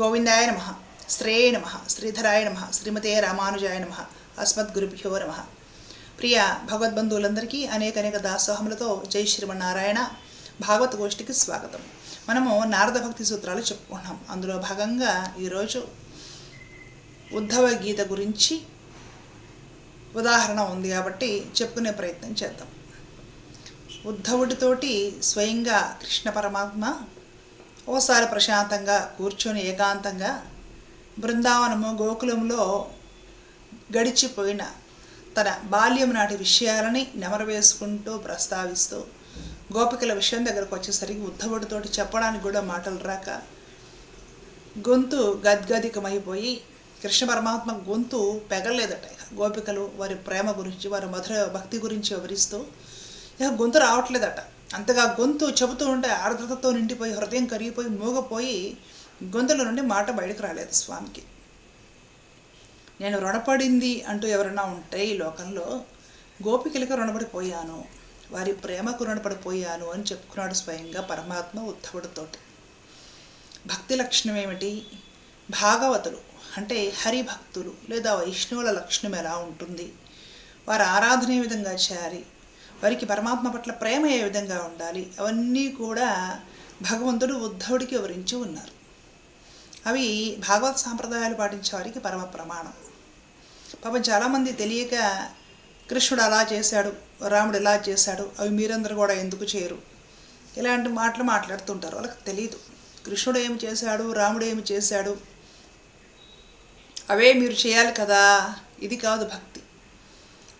గోవిందాయ నమ శ్రేయ నమ శ్రీధరాయ నమ శ్రీమతే రామానుజాయ నమ అస్మద్గురుభ్యో నమ. ప్రియ భగవద్బంధువులందరికీ అనేక అనేక దాసోహములతో జై శ్రీమన్నారాయణ భాగవత గోష్ఠికి స్వాగతం. మనము నారద భక్తి సూత్రాలు చెప్పుకున్నాం అందులో భాగంగా ఈరోజు ఉద్ధవ గీత గురించి ఉదాహరణ ఉంది కాబట్టి చెప్పుకునే ప్రయత్నం చేద్దాం. ఉద్ధవుడితోటి స్వయంగా కృష్ణ పరమాత్మ ఓసారి ప్రశాంతంగా కూర్చొని ఏకాంతంగా బృందావనము గోకులంలో గడిచిపోయిన తన బాల్యం నాటి విషయాలని నెమరవేసుకుంటూ ప్రస్తావిస్తూ గోపికల విషయం దగ్గరకు వచ్చేసరికి ఉద్ధవుడితోటి చెప్పడానికి కూడా మాటలు రాక గొంతు గద్గదికమైపోయి కృష్ణ పరమాత్మ గొంతు పెగలలేదట. గోపికలు వారి ప్రేమ గురించి వారి మధుర భక్తి గురించి వివరిస్తూ ఇక గొంతు రావట్లేదట. అంతగా గొంతు చెబుతూ ఉంటే ఆర్ద్రతతో నిండిపోయి హృదయం కరిగిపోయి మూగపోయి గొంతుల నుండి మాట బయటకు రాలేదు స్వామికి. నేను రుణపడింది అంటూ ఎవరైనా ఉంటే ఈ లోకంలో గోపికలకు రుణపడిపోయాను వారి ప్రేమకు రుణపడిపోయాను అని చెప్పుకున్నాడు స్వయంగా పరమాత్మ ఉద్ధవుడితోటి. భక్తి లక్షణం ఏమిటి? భాగవతులు అంటే హరిభక్తులు లేదా వైష్ణవుల లక్షణం ఎలా ఉంటుంది? వారి ఆరాధన ఏ విధంగా చేయాలి? వారికి పరమాత్మ పట్ల ప్రేమ ఏ విధంగా ఉండాలి? అవన్నీ కూడా భగవంతుడు ఉద్ధవుడికి వివరించి ఉన్నారు. అవి భాగవత్ సాంప్రదాయాలు పాటించే వారికి పరమ ప్రమాణం. పాపం చాలామంది తెలియక కృష్ణుడు అలా చేశాడు రాముడు ఇలా చేశాడు అవి మీరందరూ కూడా ఎందుకు చేయరు? ఇలాంటి మాటలు మాట్లాడుతుంటారు. వాళ్ళకి తెలియదు కృష్ణుడు ఏమి చేశాడు రాముడు ఏమి చేశాడు? అవే మీరు చేయాలి కదా. ఇది కాదు భక్తి.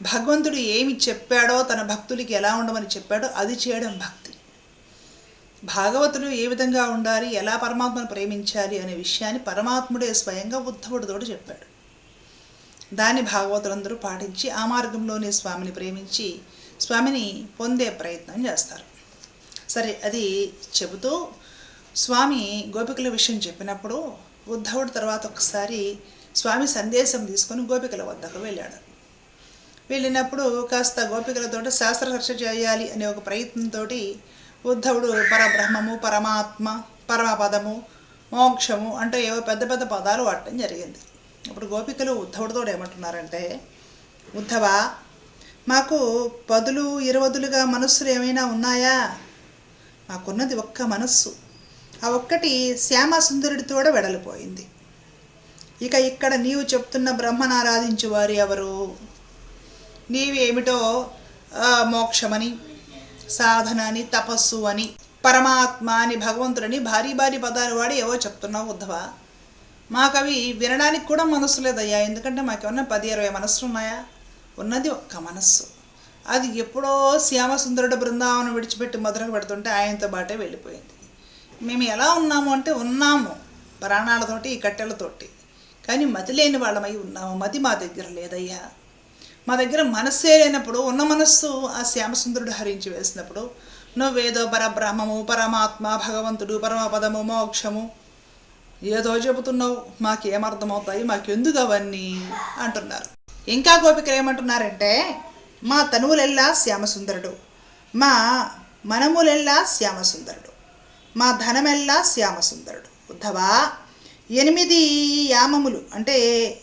భగవంతుడు ఏమి చెప్పాడో తన భక్తులకి ఎలా ఉండమని చెప్పాడో అది చేయడం భక్తి. భాగవతులు ఏ విధంగా ఉండాలి ఎలా పరమాత్మను ప్రేమించాలి అనే విషయాన్ని పరమాత్ముడే స్వయంగా ఉద్ధవుడితోటి చెప్పాడు. దాన్ని భాగవతులందరూ పాటించి ఆ మార్గంలోనే స్వామిని ప్రేమించి స్వామిని పొందే ప్రయత్నం చేస్తారు. సరే అది చెబుతూ స్వామి గోపికల విషయం చెప్పినప్పుడు ఉద్ధవుడు తర్వాత ఒకసారి స్వామి సందేశం తీసుకొని గోపికల వద్దకు వెళ్ళాడు. వెళ్ళినప్పుడు కాస్త గోపికలతో శాస్త్ర చర్చ చేయాలి అనే ఒక ప్రయత్నంతో ఉద్ధవుడు పరబ్రహ్మము పరమాత్మ పరమపదము మోక్షము అంటే ఏవో పెద్ద పెద్ద పదాలు వాడటం జరిగింది. అప్పుడు గోపికలు ఉద్ధవుడితో ఏమంటున్నారంటే ఉద్ధవ మాకు పదులు ఇరవదులుగా మనస్సులు ఏమైనా ఉన్నాయా? మాకున్నది ఒక్క మనస్సు. ఆ ఒక్కటి శ్యామసుందరుడితో వెడలిపోయింది. ఇక ఇక్కడ నీవు చెప్తున్న బ్రహ్మను ఆరాధించేవారు ఎవరు? నీవేమిటో మోక్షమని సాధన అని తపస్సు అని పరమాత్మ అని భగవంతుడని భారీ భారీ పదాలు వాడి ఏవో చెప్తున్నావు ఉద్ధవ? మాకవి వినడానికి కూడా మనస్సు లేదయ్యా. ఎందుకంటే మాకేమన్నా పది ఇరవై మనస్సులు ఉన్నాయా? ఉన్నది ఒక్క మనస్సు. అది ఎప్పుడో శ్యామసుందరుడు బృందావనం విడిచిపెట్టి మధురకు పెడుతుంటే ఆయనతో బాటే వెళ్ళిపోయింది. మేము ఎలా ఉన్నాము అంటే ఉన్నాము ప్రాణాలతోటి ఈ కట్టెలతోటి. కానీ మతి లేని వాళ్ళమై ఉన్నాము. మతి మా దగ్గర లేదయ్యా. మా దగ్గర మనస్సే లేనప్పుడు ఉన్న మనస్సు ఆ శ్యామసుందరుడు హరించి వేసినప్పుడు నువ్వేదో పరబ్రహ్మము పరమాత్మ భగవంతుడు పరమపదము మోక్షము ఏదో చెబుతున్నావు మాకేమర్థమవుతాయి మాకెందుకు అవన్నీ? అంటున్నారు. ఇంకా గోపికలు ఏమంటున్నారంటే మా తనువులెల్లా శ్యామసుందరుడు మా మనములెల్లా శ్యామసుందరుడు మా ధనమెల్లా శ్యామసుందరుడు. ఉద్ధవా ఎనిమిది యామములు అంటే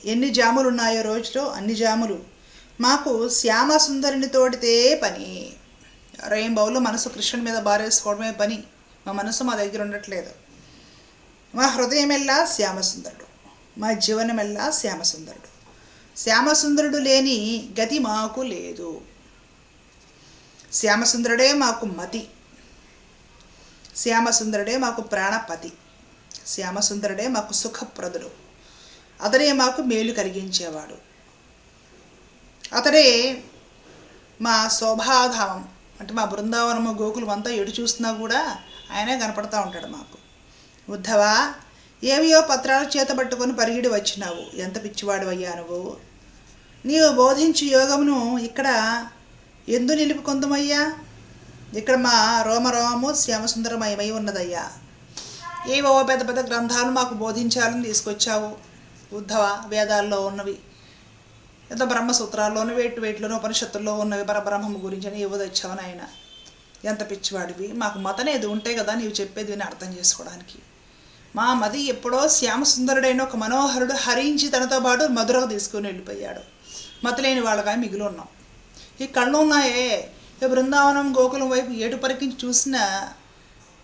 ఎన్ని జాములు ఉన్నాయో రోజులో అన్ని జాములు. మాకు శ్యామసుందరునితోటితే పని. రెయిన్బౌలో మనసు కృష్ణుడి మీద బారేసుకోవడమే పని. మా మనసు మా దగ్గర ఉండట్లేదు. మా హృదయం ఎల్లా శ్యామసుందరుడు మా జీవనమెల్లా శ్యామసుందరుడు శ్యామసుందరుడు లేని గతి మాకు లేదు. శ్యామసుందరుడే మాకు మతి. శ్యామసుందరుడే మాకు ప్రాణపతి. శ్యామసుందరుడే మాకు సుఖప్రదుడు. అతడే మాకు మేలు కలిగించేవాడు. అతడే మా శోభాధామం. అంటే మా బృందావనము గోకులం అంతా ఎటు చూస్తున్నా కూడా ఆయనే కనపడతా ఉంటాడు మాకు. ఉద్ధవా ఏవియో పత్రాలు చేతబట్టుకొని పరిగిడి వచ్చినావు. ఎంత పిచ్చివాడు అయ్యా నువ్వు? నీవు బోధించి యోగమును ఇక్కడ ఎందు నిలుపుకొందుమయ్యా? ఇక్కడ మా రోమరోమము శ్యామసుందరమయమై ఉన్నదయ్యా. ఏవో పెద్ద పెద్ద గ్రంథాలు మాకు బోధించాలని తీసుకొచ్చావు. ఉద్ధవ వేదాల్లో ఉన్నవి. ఏదో బ్రహ్మసూత్రాల్లోనూ వేటి వేటిలోనూ ఉపనిషత్తుల్లో ఉన్నవి పరబ్రహ్మము గురించి అని ఏవో తెచ్చావని ఆయన ఎంత పిచ్చివాడివి. మాకు మతనేది ఉంటే కదా నీవు చెప్పేది విని అర్థం చేసుకోవడానికి. మా మది ఎప్పుడో శ్యామసుందరుడైన ఒక మనోహరుడు హరించి తనతో పాటు మధురకు తీసుకుని వెళ్ళిపోయాడు. మతలేని వాళ్ళగా మిగిలి ఉన్నాం. ఈ కళ్ళు ఉన్నాయే ఈ బృందావనం గోకులం వైపు ఏటు పరికించి చూసినా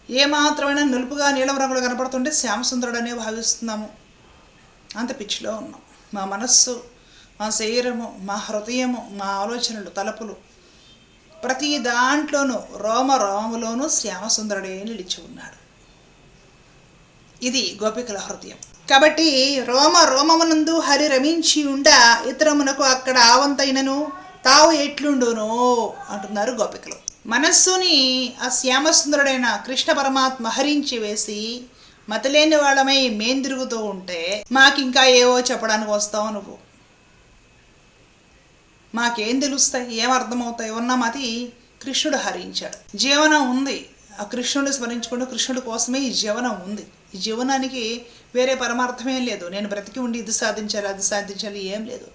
ఏ నిలుపుగా నులుపుగా నీలం రంగులు కనపడుతుంటే శ్యామసుందరుడనే భావిస్తున్నాము. అంత పిచ్చిలో ఉన్నాం. మా మనస్సు మా శరీరము మా హృదయము మా ఆలోచనలు తలపులు ప్రతి దాంట్లోనూ రోమ రోమలోనూ శ్యామసుందరుడే నిలిచి ఉన్నాడు ఇది గోపికల హృదయం. కాబట్టి రోమ రోమమునందు హరి రమించి ఉండ ఇతరమునకు అక్కడ ఆవంతైనను తావు ఎట్లుండును అంటున్నారు గోపికలు. మనస్సుని ఆ శ్యామసుందరుడైన కృష్ణ పరమాత్మ హరించి వేసి మతలేని వాళ్ళమై మేం తిరుగుతూ ఉంటే మాకింకా ఏవో చెప్పడానికి వస్తావు నువ్వు. మాకేం తెలుస్తాయి ఏం అర్థమవుతాయి ఉన్న మతి కృష్ణుడు హరించాడు. జీవనం ఉంది. ఆ కృష్ణుడిని స్మరించుకుంటూ కృష్ణుడి కోసమే ఈ జీవనం ఉంది. ఈ జీవనానికి వేరే పరమార్థమేం లేదు. నేను బ్రతికి ఉండి ఇది సాధించాలి అది సాధించాలి ఏం లేదు.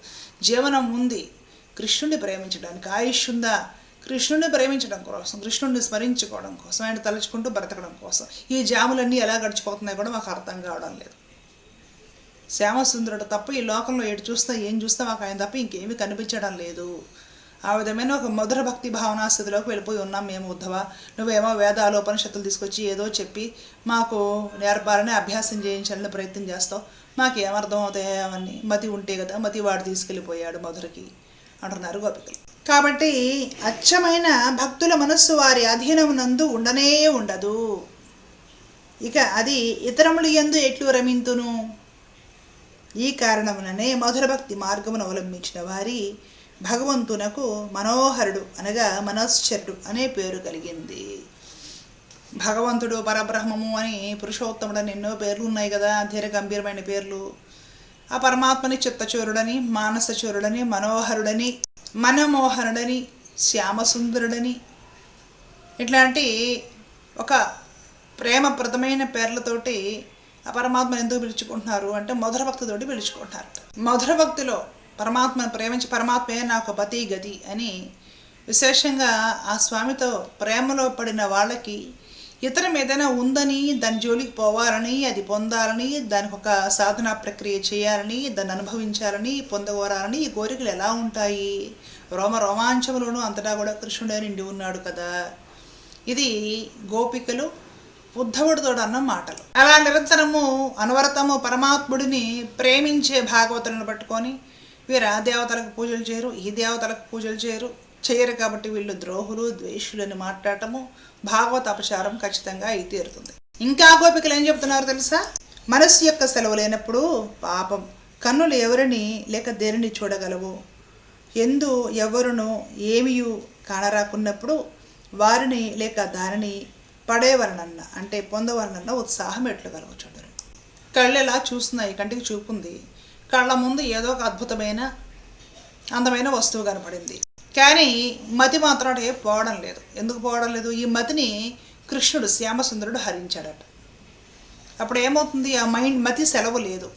జీవనం ఉంది. కృష్ణుడిని ప్రేమించడానికి ఆయుష్ ఉందా? కృష్ణుడిని ప్రేమించడం కోసం కృష్ణుడిని స్మరించుకోవడం కోసం ఆయన తలుచుకుంటూ బ్రతకడం కోసం ఈ జాములన్నీ ఎలా గడిచిపోతున్నాయి కూడా మాకు అర్థం కావడం లేదు. శ్యామసుందరుడు తప్ప ఈ లోకంలో ఏడు చూస్తా ఏం చూస్తా మాకు ఆయన తప్ప ఇంకేమీ కనిపించడం లేదు. ఆ విధమైన ఒక మధుర భక్తి భావనా స్థితిలోకి వెళ్ళిపోయి ఉన్నాం మేము ఉద్ధవ. నువ్వేమో వేదాలు ఉపనిషత్తులు తీసుకొచ్చి ఏదో చెప్పి మాకు నేర్పాలని అభ్యాసం చేయించాలని ప్రయత్నం చేస్తావు. మాకేమర్థం అవుతాయి అవన్నీ? మతి ఉంటే కదా మతి వాడు తీసుకెళ్ళిపోయాడు మధురకి అంటున్నారు గోపికలు. కాబట్టి అచ్చమైన భక్తుల మనస్సు వారి అధీనమునందు ఉండనే ఉండదు. ఇక అది ఇతరములు ఎందు ఎట్లు రమింతును? ఈ కారణముననే మధుర భక్తి మార్గమును అవలంబించిన వారి భగవంతునకు మనోహరుడు అనగా మనశ్చరుడు అనే పేరు కలిగింది. భగవంతుడు పరబ్రహ్మము అని పురుషోత్తముడు అని ఎన్నో పేర్లు ఉన్నాయి కదా ధీర గంభీరమైన పేర్లు. ఆ పరమాత్మని చిత్తచూరుడని మానసచూరుడని మనోహరుడని మనమోహనుడని శ్యామసుందరుడని ఇట్లాంటి ఒక ప్రేమప్రదమైన పేర్లతోటి ఆ పరమాత్మను ఎందుకు పిలుచుకుంటున్నారు అంటే మధుర భక్తితోటి పిలుచుకుంటున్నారు. మధుర భక్తిలో పరమాత్మను ప్రేమించి పరమాత్మే నాకు పతి గతి అని విశేషంగా ఆ స్వామితో ప్రేమలో పడిన వాళ్ళకి ఇతరం ఏదైనా ఉందని దాని జోలికి పోవాలని అది పొందాలని దానికి ఒక సాధనా ప్రక్రియ చేయాలని దాన్ని అనుభవించాలని పొందగోరాలని ఈ కోరికలు ఎలా ఉంటాయి? రోమ రోమాంచములోనూ అంతటా కూడా కృష్ణుడే నిండి ఉన్నాడు కదా. ఇది గోపికలు ఉద్ధవుడితోడు అన్న మాటలు అలా నిరంతరము అనవరతము పరమాత్ముడిని ప్రేమించే భాగవతులను పట్టుకొని వీరు ఆ దేవతలకు పూజలు చేయరు ఈ దేవతలకు పూజలు చేయరు చేయరు కాబట్టి వీళ్ళు ద్రోహులు ద్వేషులు అని మాట్లాడటము భాగవత అపచారం ఖచ్చితంగా అయి తీరుతుంది. ఇంకా గోపికలు ఏం చెప్తున్నారు తెలుసా? మనస్సు యొక్క సెలవు లేనప్పుడు పాపం. కన్నులు ఎవరిని లేక దేనిని చూడగలవు? ఎందు ఎవరును ఏమియు కానరాకున్నప్పుడు వారిని లేక దానిని పడేవలనన్న అంటే పొందవలనన్న ఉత్సాహం ఎట్లు కలుగు కళ్ళెలా కళ్ళు ఎలా చూస్తున్నాయి కంటికి చూపుంది. కళ్ళ ముందు ఏదో ఒక అద్భుతమైన అందమైన వస్తువు కనపడింది. కానీ మతి మాత్రం అటే పోవడం లేదు. ఎందుకు పోవడం లేదు? ఈ మతిని కృష్ణుడు శ్యామసుందరుడు హరించాడట అప్పుడు ఏమవుతుంది? ఆ మైండ్ మతి సెలవు లేదు.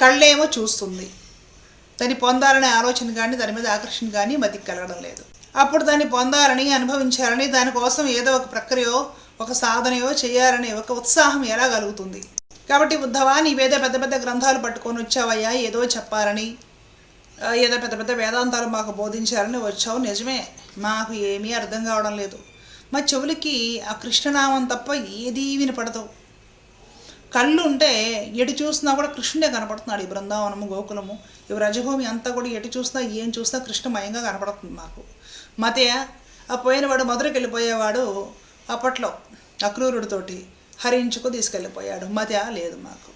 కళ్ళేమో చూస్తుంది. దాన్ని పొందాలనే ఆలోచన కానీ దాని మీద ఆకర్షణ కానీ మతికి కలగడం లేదు. అప్పుడు దాన్ని పొందాలని అనుభవించాలని దానికోసం ఏదో ఒక ప్రక్రియో ఒక సాధనయో చేయాలనే ఒక ఉత్సాహం ఎలా కలుగుతుంది? కాబట్టి ఉద్ధవా నీవేదో పెద్ద పెద్ద గ్రంథాలు పట్టుకొని వచ్చావయ్యా ఏదో చెప్పాలని ఏదో పెద్ద పెద్ద వేదాంతాలు మాకు బోధించాలని వచ్చావు. నిజమే మాకు ఏమీ అర్థం కావడం లేదు. మా చెవులకి ఆ కృష్ణనామం తప్ప ఏదీ వినపడదు. కళ్ళు ఉంటే ఎటు చూసినా కూడా కృష్ణుడే కనపడుతున్నాడు ఈ బృందావనము గోకులము. ఈ రజభూమి అంతా కూడా ఎటు చూసినా ఏం చూసినా కృష్ణమయంగా కనపడుతుంది మాకు. మతే ఆ పోయినవాడు మధురకి వెళ్ళిపోయేవాడు అప్పట్లో అక్రూరుడితోటి హరించుకు తీసుకెళ్ళిపోయాడు. మత లేదు మాకు.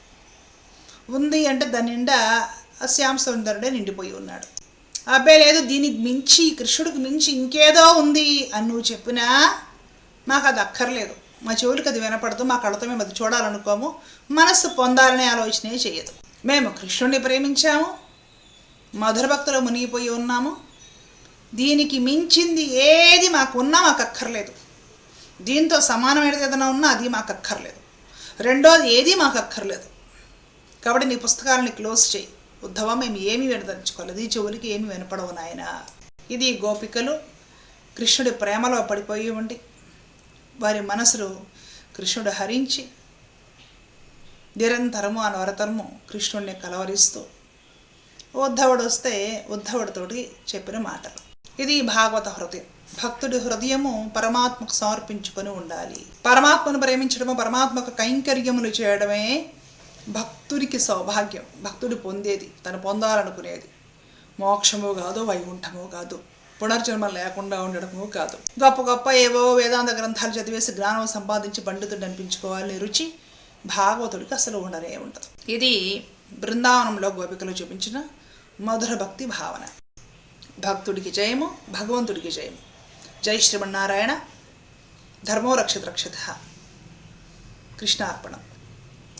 ఉంది అంటే దాని నిండా శ్యామ సుందరుడే నిండిపోయి ఉన్నాడు. అబ్బాయి లేదు దీనికి మించి కృష్ణుడికి మించి ఇంకేదో ఉంది అని నువ్వు చెప్పినా మాకు అది అక్కర్లేదు. మా చెవులకు అది వినపడదు మా కళ్ళతో మేము అది చూడాలనుకోము. మనస్సు పొందాలనే ఆలోచనే చేయదు. మేము కృష్ణుడిని ప్రేమించాము మధుర భక్తులు మునిగిపోయి ఉన్నాము. దీనికి మించింది ఏది మాకు ఉన్నా మాకు అక్కర్లేదు దీంతో సమానమైనది ఏదైనా ఉన్నా అది మాకు అక్కర్లేదు రెండోది ఏది మాకు అక్కర్లేదు కాబట్టి నీ పుస్తకాలని క్లోజ్ చేయి. ఉద్ధవ మేము ఏమీ వినదలుచుకోలేదు ఈ చెవులకి ఏమి వినపడవు నాయన. ఇది గోపికలు. కృష్ణుడి ప్రేమలో పడిపోయి ఉండి వారి మనసులు కృష్ణుడు హరించి నిరంతరము అనవరతరము కృష్ణుడిని కలవరిస్తూ ఉద్ధవుడు వస్తే ఉద్ధవుడితోటి చెప్పిన మాటలు. ఇది భాగవత హృదయం. భక్తుడి హృదయము పరమాత్మకు సమర్పించుకొని ఉండాలి. పరమాత్మను ప్రేమించడము పరమాత్మకు కైంకర్యములు చేయడమే భక్తుడికి సౌభాగ్యం. భక్తుడు పొందేది తను పొందాలనుకునేది. మోక్షము కాదు వైకుంఠము కాదు పునర్జన్మ లేకుండా ఉండడము కాదు. గొప్ప గొప్ప ఏవో వేదాంత గ్రంథాలు చదివేసి జ్ఞానం సంపాదించి పండితుడు అనిపించుకోవాలని రుచి భాగవతుడికి అసలు ఉండనే ఉండదు. ఇది బృందావనంలో గోపికలు చూపించిన మధుర భక్తి భావన. భక్తుడికి జయము భగవంతుడికి జయము జై శ్రీమన్నారాయణ ధర్మో రక్షిత రక్షిత కృష్ణార్పణం